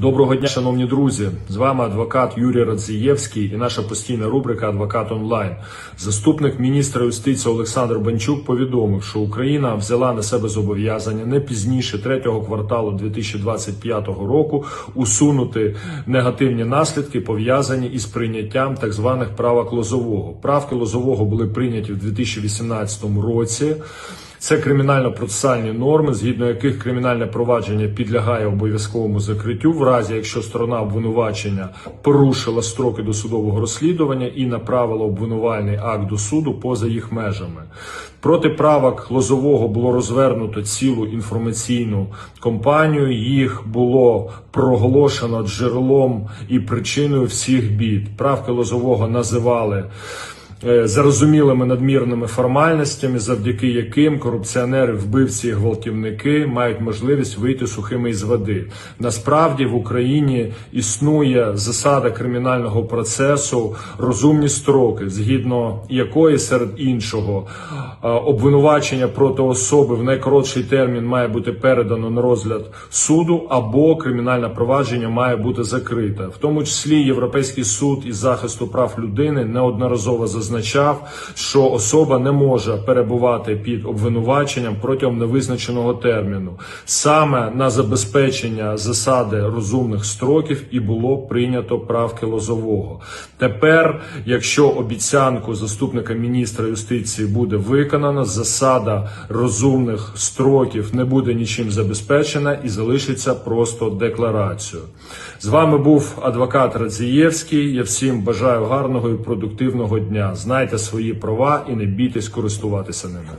Доброго дня, шановні друзі. З вами адвокат Юрій Радзієвський і наша постійна рубрика Адвокат онлайн. Заступник міністра юстиції Олександр Банчук повідомив, що Україна взяла на себе зобов'язання не пізніше третього кварталу 2025 року усунути негативні наслідки, пов'язані із прийняттям так званих правок Лозового. Правки Лозового були прийняті в 2018 році. Це кримінально-процесуальні норми, згідно яких кримінальне провадження підлягає обов'язковому закриттю, в разі якщо сторона обвинувачення порушила строки досудового розслідування і направила обвинувальний акт до суду поза їх межами. Проти правок Лозового було розвернуто цілу інформаційну кампанію. Їх було проголошено джерелом і причиною всіх бід. Правки Лозового називали зарозумілими надмірними формальностями, завдяки яким корупціонери, вбивці і гвалтівники мають можливість вийти сухими із води. Насправді в Україні існує засада кримінального процесу розумні строки, згідно якої серед іншого е, обвинувачення проти особи в найкоротший термін має бути передано на розгляд суду, або кримінальне провадження має бути закрите. В тому числі Європейський суд із захисту прав людини неодноразово зазначав, що особа не може перебувати під обвинуваченням протягом невизначеного терміну. Саме на забезпечення засади розумних строків і було прийнято правки Лозового. Тепер, якщо обіцянку заступника міністра юстиції буде виконано, засада розумних строків не буде нічим забезпечена і залишиться просто декларацією. З вами був адвокат Радзієвський. Я всім бажаю гарного і продуктивного дня. Знайте свої права і не бійтесь користуватися ними.